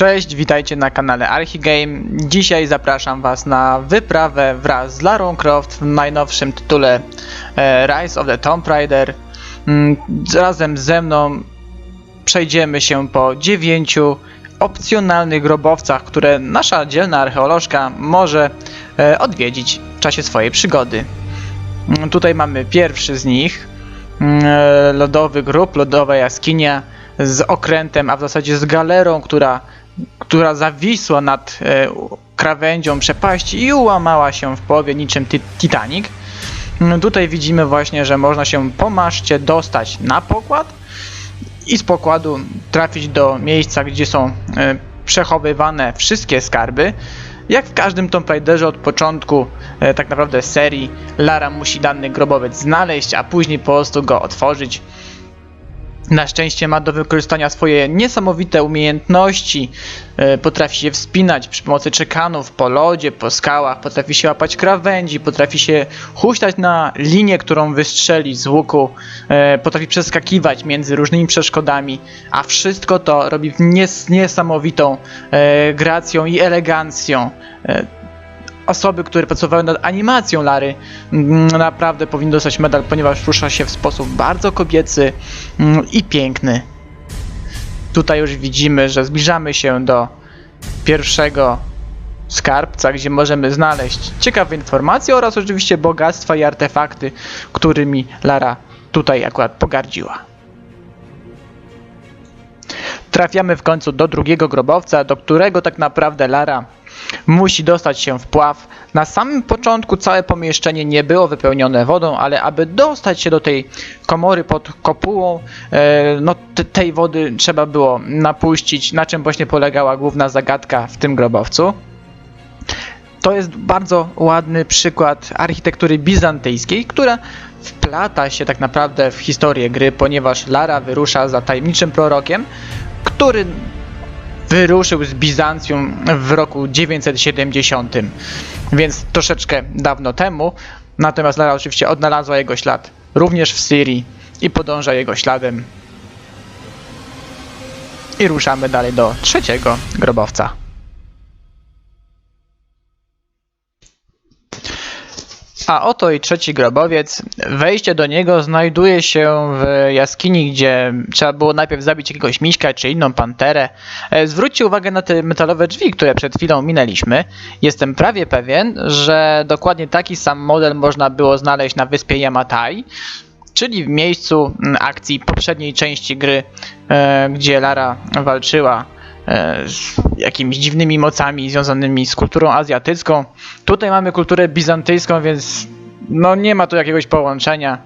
Cześć, witajcie na kanale Archigame. Dzisiaj zapraszam Was na wyprawę wraz z Larą Croft w najnowszym tytule e, Rise of the Tomb Raider. Mm, Razem ze mną przejdziemy się po dziewięciu opcjonalnych grobowcach, które nasza dzielna archeolożka może e, odwiedzić w czasie swojej przygody. Mm, Tutaj mamy pierwszy z nich, mm, e, lodowy grób, lodowa jaskinia z okrętem, a w zasadzie z galerą, która, która zawisła nad e, krawędzią przepaści i ułamała się w połowie niczym Titanic. Mm, Tutaj widzimy właśnie, że można się po maszcie dostać na pokład i z pokładu trafić do miejsca, gdzie są e, przechowywane wszystkie skarby. Jak w każdym Tomb Raiderze od początku e, tak naprawdę serii Lara musi dany grobowiec znaleźć, a później po prostu go otworzyć. Na szczęście ma do wykorzystania swoje niesamowite umiejętności. E, Potrafi się wspinać przy pomocy czekanów po lodzie, po skałach, potrafi się łapać krawędzi, potrafi się huśtać na linię, którą wystrzeli z łuku, e, potrafi przeskakiwać między różnymi przeszkodami, a wszystko to robi nies niesamowitą e, gracją i elegancją. Osoby, które pracowały nad animacją Lary, mm, naprawdę powinny dostać medal, ponieważ rusza się w sposób bardzo kobiecy mm, i piękny. Tutaj już widzimy, że zbliżamy się do pierwszego skarbca, gdzie możemy znaleźć ciekawe informacje oraz oczywiście bogactwa i artefakty, którymi Lara tutaj akurat pogardziła. Trafiamy w końcu do drugiego grobowca, do którego tak naprawdę Lara musi dostać się w pław. Na samym początku całe pomieszczenie nie było wypełnione wodą, ale aby dostać się do tej komory pod kopułą, e, no te- tej wody trzeba było napuścić, na czym właśnie polegała główna zagadka w tym grobowcu. To jest bardzo ładny przykład architektury bizantyjskiej, która wplata się tak naprawdę w historię gry, ponieważ Lara wyrusza za tajemniczym prorokiem, który wyruszył z Bizancjum w roku 970, więc troszeczkę dawno temu. Natomiast Lara oczywiście odnalazła jego ślad również w Syrii i podąża jego śladem. I ruszamy dalej do trzeciego grobowca. A oto i trzeci grobowiec. Wejście do niego znajduje się w jaskini, gdzie trzeba było najpierw zabić jakiegoś miśka czy inną panterę. E, Zwróćcie uwagę na te metalowe drzwi, które przed chwilą minęliśmy. Jestem prawie pewien, że dokładnie taki sam model można było znaleźć na wyspie Yamatai, czyli w miejscu mm, akcji poprzedniej części gry, e, gdzie Lara walczyła jakimiś dziwnymi mocami związanymi z kulturą azjatycką. Tutaj mamy kulturę bizantyjską, więc no nie ma tu jakiegoś połączenia.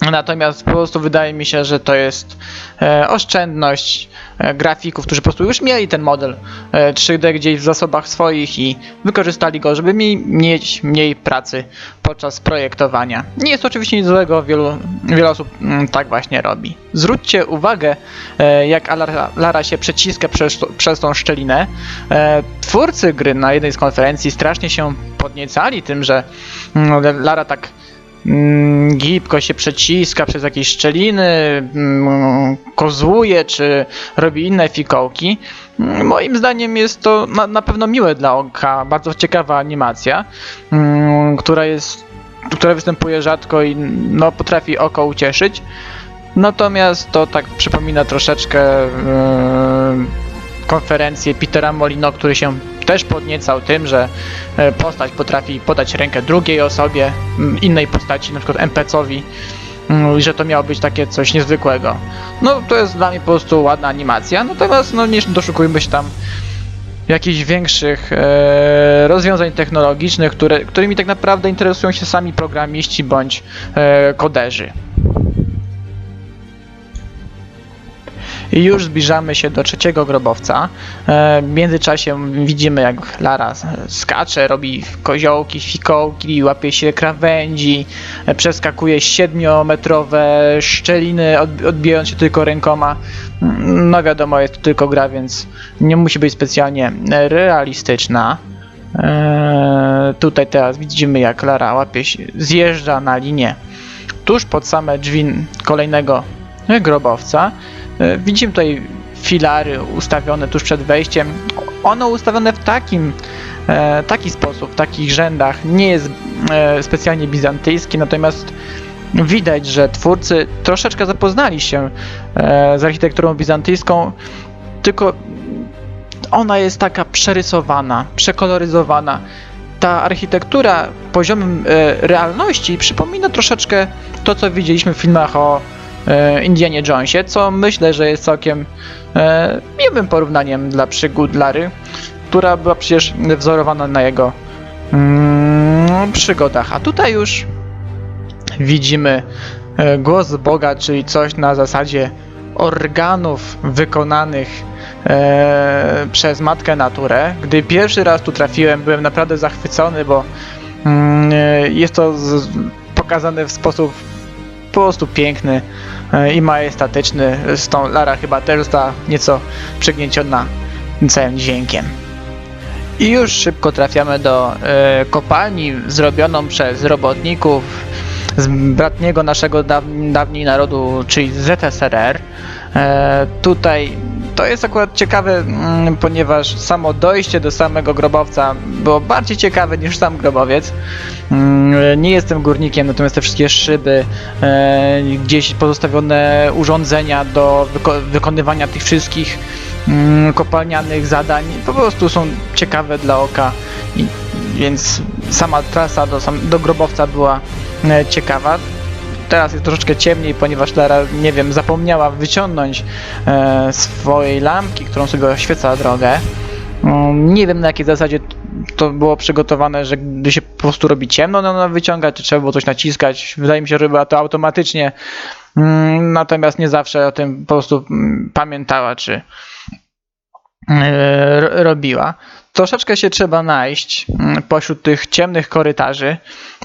Natomiast po prostu wydaje mi się, że to jest e, oszczędność e, grafików, którzy po prostu już mieli ten model e, 3D gdzieś w zasobach swoich i wykorzystali go, żeby mi, mieć mniej pracy podczas projektowania. Nie jest to oczywiście nic złego, wielu, wiele osób mm, tak właśnie robi. Zwróćcie uwagę, e, jak Lara, Lara się przeciska przez, przez tą szczelinę. E, twórcy gry na jednej z konferencji strasznie się podniecali tym, że mm, Lara tak gibko się przeciska przez jakieś szczeliny, mm, kozłuje, czy robi inne fikołki. Mm, Moim zdaniem jest to na, pewno miłe dla oka, bardzo ciekawa animacja, mm, która jest, która występuje rzadko i no, potrafi oko ucieszyć. Natomiast to tak przypomina troszeczkę yy, konferencję Petera Molino, który się też podniecał tym, że e, postać potrafi podać rękę drugiej osobie, innej postaci, na przykład NPC-owi, że to miało być takie coś niezwykłego. No to jest dla mnie po prostu ładna animacja, natomiast no nie doszukujmy się tam jakichś większych e, rozwiązań technologicznych, które, którymi tak naprawdę interesują się sami programiści bądź e, koderzy. Już zbliżamy się do trzeciego grobowca. E, W międzyczasie widzimy, jak Lara skacze, robi koziołki, fikołki, łapie się krawędzi, e, przeskakuje siedmiometrowe szczeliny, od- odbijając się tylko rękoma. Mm, No wiadomo, jest to tylko gra, więc nie musi być specjalnie realistyczna. E, Tutaj teraz widzimy, jak Lara łapie się, zjeżdża na linię tuż pod same drzwi kolejnego grobowca. E, Widzimy tutaj filary ustawione tuż przed wejściem. Ono ustawione w takim e, taki sposób, w takich rzędach nie jest e, specjalnie bizantyjski, natomiast widać, że twórcy troszeczkę zapoznali się z architekturą bizantyjską, tylko ona jest taka przerysowana, przekoloryzowana. Ta architektura poziomem realności przypomina troszeczkę to, co widzieliśmy w filmach o Indianie Jonesie, co myślę, że jest całkiem e, miłym porównaniem dla przygód Lary, która była przecież wzorowana na jego mm, przygodach. A tutaj już widzimy e, głos Boga, czyli coś na zasadzie organów wykonanych e, przez Matkę Naturę. Gdy pierwszy raz tu trafiłem, byłem naprawdę zachwycony, bo mm, e, jest to pokazane w sposób po prostu piękny e, i majestatyczny. Z tą Lara chyba też została nieco przygnieciona całym dźwiękiem. I już szybko trafiamy do e, kopalni zrobioną przez robotników z bratniego naszego daw, dawniej narodu, czyli ZSRR. E, tutaj to jest akurat ciekawe, mm, ponieważ samo dojście do samego grobowca było bardziej ciekawe niż sam grobowiec. Mm, Nie jestem górnikiem, natomiast te wszystkie szyby, e, gdzieś pozostawione urządzenia do wyko- wykonywania tych wszystkich mm, kopalnianych zadań po prostu są ciekawe dla oka, więc sama trasa do, do grobowca była e, ciekawa. Teraz jest troszeczkę ciemniej, ponieważ Lara, nie wiem, zapomniała wyciągnąć e, swojej lampki, którą sobie oświeca drogę. Mm, Nie wiem na jakiej zasadzie to było przygotowane, że gdy się po prostu robi ciemno, no, no wyciąga, czy trzeba było coś naciskać. Wydaje mi się, że była to automatycznie, Mm, natomiast nie zawsze o tym po prostu mm, pamiętała, czy robiła. Troszeczkę się trzeba najść mm, pośród tych ciemnych korytarzy,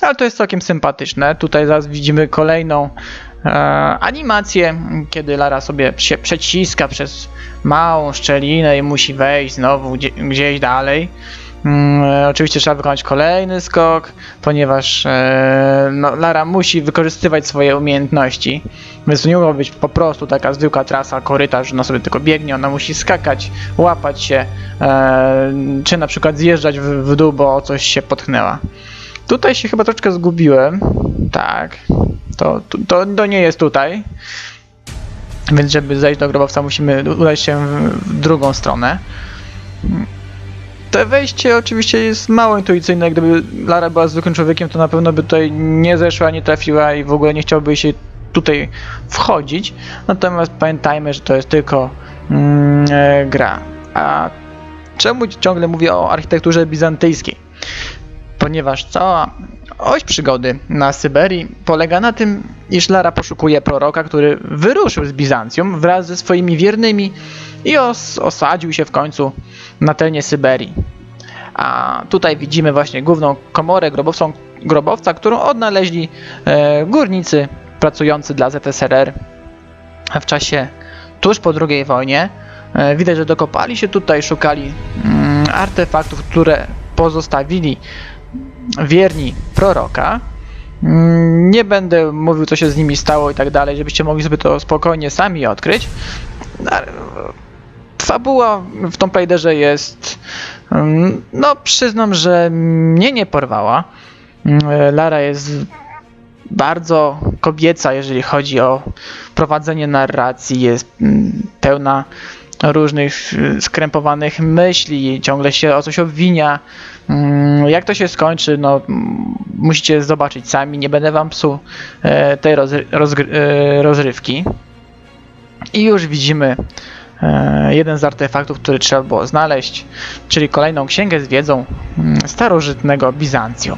ale to jest całkiem sympatyczne. Tutaj zaraz widzimy kolejną e, animację, kiedy Lara sobie się przeciska przez małą szczelinę i musi wejść znowu gdzie, gdzieś dalej. Mm, e, oczywiście trzeba wykonać kolejny skok, ponieważ e, no, Lara musi wykorzystywać swoje umiejętności. Więc to nie mogła być po prostu taka zwykła trasa, korytarz, że ona sobie tylko biegnie, ona musi skakać, łapać się, e, czy na przykład zjeżdżać w, w dół, bo coś się potknęła. Tutaj się chyba troszeczkę zgubiłem. Tak. To, to, to nie jest tutaj. Więc żeby zejść do grobowca musimy udać się w drugą stronę. To wejście oczywiście jest mało intuicyjne. Gdyby Lara była zwykłym człowiekiem, to na pewno by tutaj nie zeszła, nie trafiła i w ogóle nie chciałby się tutaj wchodzić. Natomiast pamiętajmy, że to jest tylko mm, e, gra. A czemu ciągle mówię o architekturze bizantyjskiej? Ponieważ cała oś przygody na Syberii polega na tym, iż Lara poszukuje proroka, który wyruszył z Bizancjum wraz ze swoimi wiernymi i os osadził się w końcu na terenie Syberii. A tutaj widzimy właśnie główną komorę grobowcą, grobowca, którą odnaleźli e, górnicy pracujący dla ZSRR w czasie tuż po II wojnie. E, widać, że dokopali się tutaj, szukali mm, artefaktów, które pozostawili wierni proroka. Mm, Nie będę mówił, co się z nimi stało i tak dalej, żebyście mogli sobie to spokojnie sami odkryć. Ale Fabuła w Tomb Raiderze jest. mm, No, przyznam, że mnie nie porwała. Mm, Lara jest bardzo kobieca, jeżeli chodzi o prowadzenie narracji. Jest pełna różnych y, skrępowanych myśli, ciągle się o coś obwinia. Mm, Jak to się skończy, no musicie zobaczyć sami, nie będę wam psuł e, tej e, rozrywki. I już widzimy e, jeden z artefaktów, który trzeba było znaleźć, czyli kolejną księgę z wiedzą mm, starożytnego Bizancjum.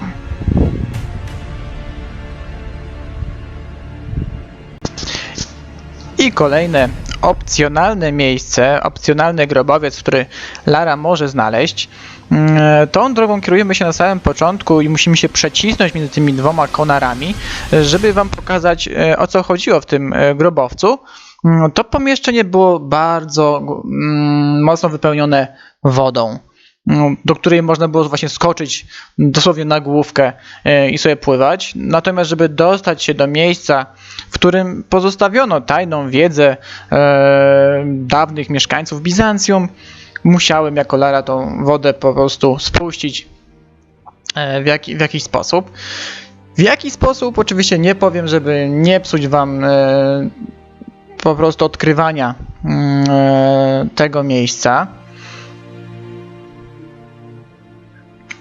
I kolejne opcjonalne miejsce, opcjonalny grobowiec, który Lara może znaleźć. Mm, Tą drogą kierujemy się na samym początku i musimy się przecisnąć między tymi dwoma konarami, żeby wam pokazać e, o co chodziło w tym e, grobowcu. Mm, To pomieszczenie było bardzo mm, mocno wypełnione wodą. No, do której można było właśnie skoczyć dosłownie na główkę e, i sobie pływać. Natomiast, żeby dostać się do miejsca, w którym pozostawiono tajną wiedzę e, dawnych mieszkańców Bizancjum, musiałem jako Lara tą wodę po prostu spuścić e, w, jaki, w jakiś sposób. W jaki sposób? Oczywiście nie powiem, żeby nie psuć wam e, po prostu odkrywania mm, e, tego miejsca.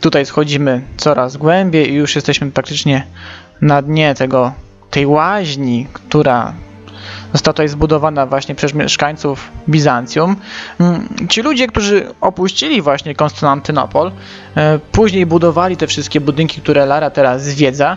Tutaj schodzimy coraz głębiej i już jesteśmy praktycznie na dnie tego, tej łaźni, która została tutaj zbudowana właśnie przez mieszkańców Bizancjum. Mm, Ci ludzie, którzy opuścili właśnie Konstantynopol, e, później budowali te wszystkie budynki, które Lara teraz zwiedza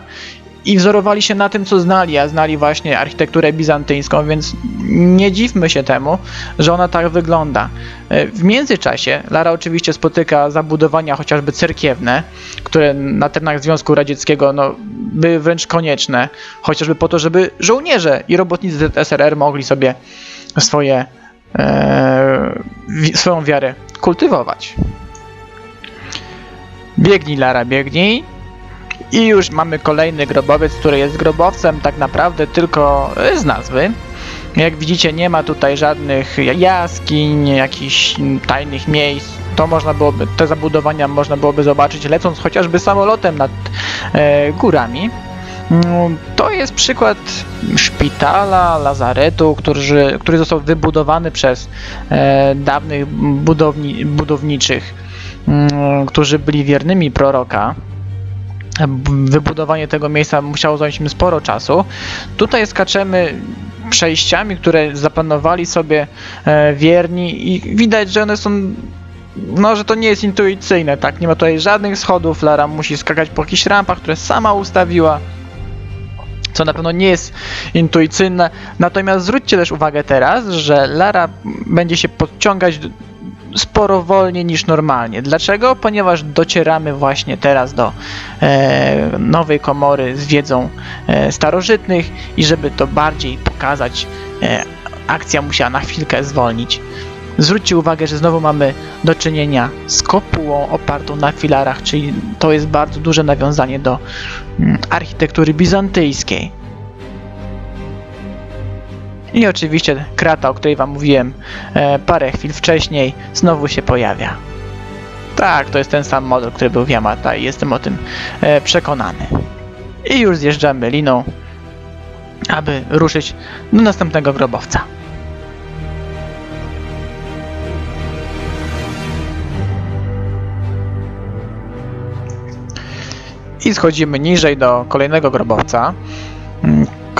i wzorowali się na tym, co znali, a znali właśnie architekturę bizantyjską, więc nie dziwmy się temu, że ona tak wygląda. E, W międzyczasie Lara oczywiście spotyka zabudowania chociażby cerkiewne, które na terenach Związku Radzieckiego no, były wręcz konieczne, chociażby po to, żeby żołnierze i robotnicy ZSRR mogli sobie swoje, e, swoją wiarę kultywować. Biegnij Lara, biegnij. I już mamy kolejny grobowiec, który jest grobowcem tak naprawdę tylko e, z nazwy. Jak widzicie, nie ma tutaj żadnych jaskiń, jakichś tajnych miejsc. To można byłoby, te zabudowania można byłoby zobaczyć lecąc chociażby samolotem nad e, górami. Mm, To jest przykład szpitala, lazaretu, który, który został wybudowany przez e, dawnych budowni, budowniczych, mm, którzy byli wiernymi proroka wybudowanie tego miejsca musiało zająć im sporo czasu. Tutaj skaczemy przejściami, które zaplanowali sobie e, wierni i widać, że one są no, że to nie jest intuicyjne, tak? Nie ma tutaj żadnych schodów, Lara musi skakać po jakichś rampach, które sama ustawiła. Co na pewno nie jest intuicyjne. Natomiast zwróćcie też uwagę teraz, że Lara będzie się podciągać sporo wolniej niż normalnie. Dlaczego? Ponieważ docieramy właśnie teraz do e, nowej komory z wiedzą e, starożytnych i żeby to bardziej pokazać, e, akcja musiała na chwilkę zwolnić. Zwróćcie uwagę, że znowu mamy do czynienia z kopułą opartą na filarach, czyli to jest bardzo duże nawiązanie do mm, architektury bizantyjskiej. I oczywiście krata, o której wam mówiłem e, parę chwil wcześniej, znowu się pojawia. Tak, to jest ten sam model, który był w Yamata i jestem o tym e, przekonany. I już zjeżdżamy liną, aby ruszyć do następnego grobowca. I schodzimy niżej do kolejnego grobowca.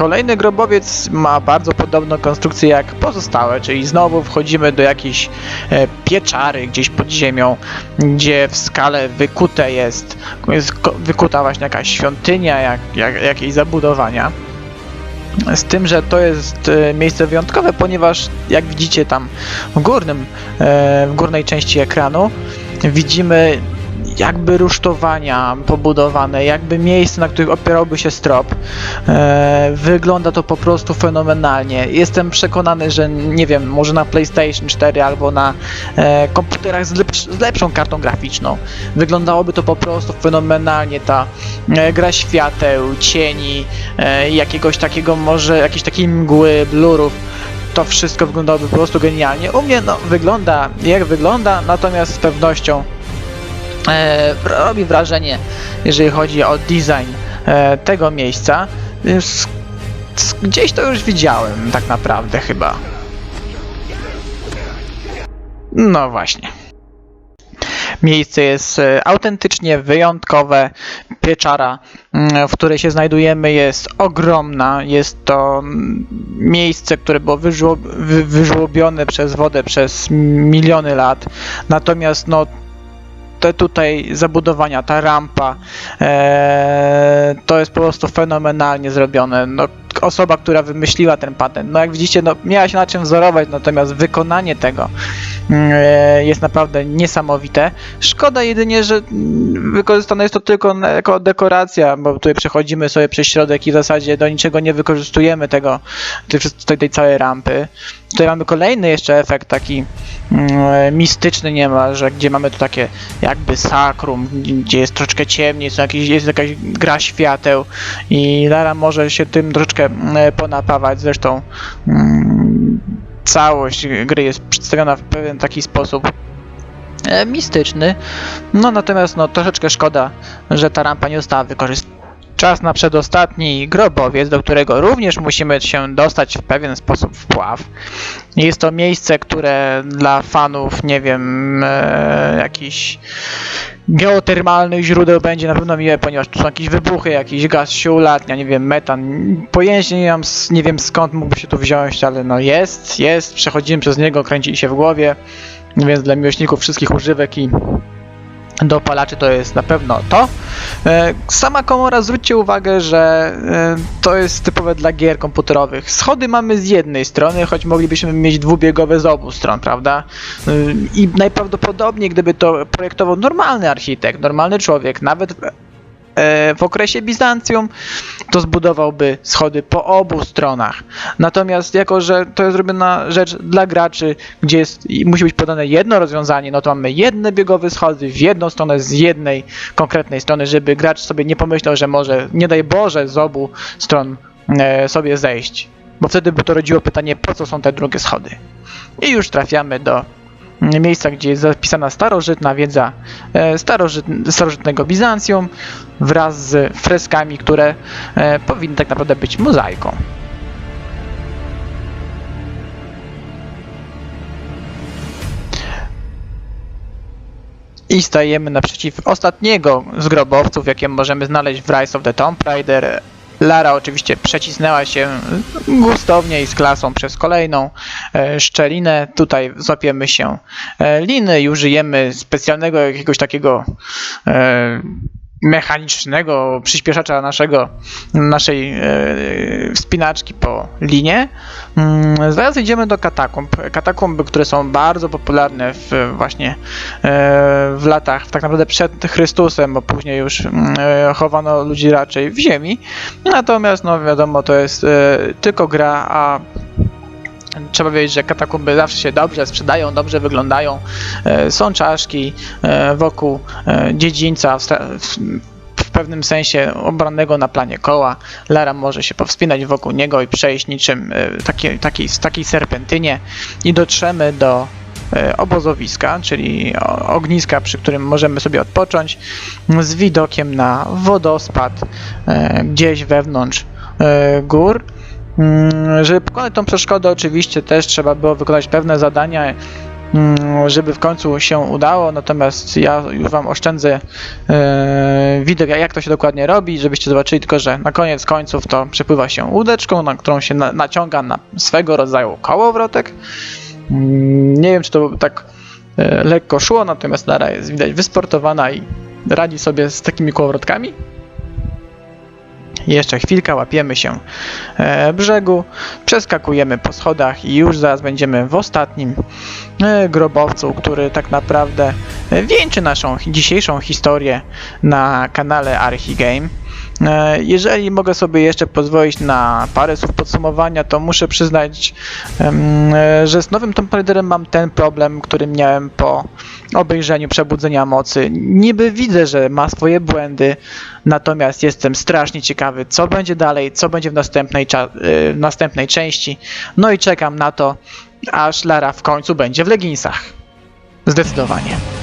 Kolejny grobowiec ma bardzo podobną konstrukcję jak pozostałe, czyli znowu wchodzimy do jakiejś e, pieczary gdzieś pod ziemią, gdzie w skale wykute jest, jest wykuta właśnie jakaś świątynia, jak, jak, jakieś zabudowania. Z tym, że to jest e, miejsce wyjątkowe, ponieważ jak widzicie tam w górnym, e, w górnej części ekranu widzimy jakby rusztowania pobudowane, jakby miejsce, na których opierałby się strop. E, wygląda to po prostu fenomenalnie. Jestem przekonany, że nie wiem, może na PlayStation 4 albo na e, komputerach z, lepsz, z lepszą kartą graficzną. Wyglądałoby to po prostu fenomenalnie. Ta e, gra świateł, cieni, jakiegoś takiego może, jakiejś takiej mgły, blurów. To wszystko wyglądałoby po prostu genialnie. U mnie no, wygląda jak wygląda, natomiast z pewnością robi wrażenie, jeżeli chodzi o design e, tego miejsca. Gdzieś to już widziałem, tak naprawdę, chyba. No właśnie. Miejsce jest e, autentycznie wyjątkowe. Pieczara, mm, w której się znajdujemy, jest ogromna. Jest to mm, miejsce, które było wyżło- wy- wyżłobione przez wodę przez miliony lat. Natomiast no, te tutaj zabudowania, ta rampa, e, to jest po prostu fenomenalnie zrobione. No, osoba, która wymyśliła ten patent, no jak widzicie, no, miała się na czym wzorować, natomiast wykonanie tego mm, e, jest naprawdę niesamowite. Szkoda jedynie, że mm, wykorzystane jest to tylko jako dekoracja, bo tutaj przechodzimy sobie przez środek i w zasadzie do niczego nie wykorzystujemy tego, tej, tej całej rampy. Tutaj mamy kolejny jeszcze efekt taki mm, mistyczny niemalże, gdzie mamy tu takie jakby sakrum, gdzie jest troszeczkę ciemniej, są jakieś, jest jakaś gra świateł i Lara może się tym troszeczkę mm, ponapawać, zresztą mm, całość gry jest przedstawiona w pewien taki sposób e, mistyczny, no natomiast no troszeczkę szkoda, że ta rampa nie została wykorzystana. Czas na przedostatni grobowiec, do którego również musimy się dostać w pewien sposób wpław. Jest to miejsce, które dla fanów, nie wiem, e, jakichś geotermalnych źródeł będzie na pewno miłe, ponieważ tu są jakieś wybuchy, jakiś gaz się ulatnia, nie wiem, metan. Pojęcia nie mam, nie wiem skąd mógłby się tu wziąć, ale no jest, jest, przechodzimy przez niego, kręci się w głowie, więc dla miłośników wszystkich używek i dopalaczy to jest na pewno to. E, Sama komora, zwróćcie uwagę, że e, to jest typowe dla gier komputerowych. Schody mamy z jednej strony, choć moglibyśmy mieć dwubiegowe z obu stron, prawda? E, I najprawdopodobniej, gdyby to projektował normalny architekt, normalny człowiek, nawet w, e, w okresie Bizancjum, to zbudowałby schody po obu stronach. Natomiast jako, że to jest zrobiona rzecz dla graczy, gdzie jest, musi być podane jedno rozwiązanie, no to mamy jedne biegowe schody w jedną stronę z jednej konkretnej strony, żeby gracz sobie nie pomyślał, że może, nie daj Boże, z obu stron e, sobie zejść. Bo wtedy by to rodziło pytanie, po co są te drugie schody. I już trafiamy do miejsca, gdzie jest zapisana starożytna wiedza e, starożyt, starożytnego Bizancjum wraz z freskami, które e, powinny tak naprawdę być mozaiką. I stajemy naprzeciw ostatniego z grobowców, jakie możemy znaleźć w Rise of the Tomb Raider. Lara oczywiście przecisnęła się gustownie i z klasą przez kolejną e, szczelinę. Tutaj złapiemy się e, liny i użyjemy specjalnego jakiegoś takiego e, mechanicznego przyspieszacza naszego, naszej e, wspinaczki po linie. Mm, Zaraz idziemy do katakumb. Katakumby, które są bardzo popularne w, właśnie e, w latach tak naprawdę przed Chrystusem, bo później już mm, e, chowano ludzi raczej w ziemi. Natomiast no wiadomo, to jest e, tylko gra, a Trzeba wiedzieć, że katakumby zawsze się dobrze sprzedają, dobrze wyglądają. E, Są czaszki e, wokół e, dziedzińca w, pewnym sensie obranego na planie koła. Lara może się powspinać wokół niego i przejść niczym taki, taki, w takiej serpentynie i dotrzemy do obozowiska, czyli ogniska, przy którym możemy sobie odpocząć z widokiem na wodospad gdzieś wewnątrz gór. Mm, Żeby pokonać tą przeszkodę, oczywiście też trzeba było wykonać pewne zadania, mm, żeby w końcu się udało. Natomiast ja już Wam oszczędzę e, widok, jak to się dokładnie robi, żebyście zobaczyli tylko, że na koniec końców to przepływa się łódeczką, na którą się na, naciąga na swego rodzaju kołowrotek. Mm, Nie wiem, czy to tak e, lekko szło, natomiast Lara jest widać wysportowana i radzi sobie z takimi kołowrotkami. Jeszcze chwilkę, łapiemy się e, brzegu, przeskakujemy po schodach i już zaraz będziemy w ostatnim e, grobowcu, który tak naprawdę wieńczy naszą dzisiejszą historię na kanale Archigame. E, Jeżeli mogę sobie jeszcze pozwolić na parę słów podsumowania, to muszę przyznać, e, że z nowym Tomb Raiderem mam ten problem, który miałem po obejrzeniu Przebudzenia Mocy. Niby widzę, że ma swoje błędy, natomiast jestem strasznie ciekawy, co będzie dalej, co będzie w następnej, y, w następnej części. No i czekam na to, aż Lara w końcu będzie w leginsach. Zdecydowanie.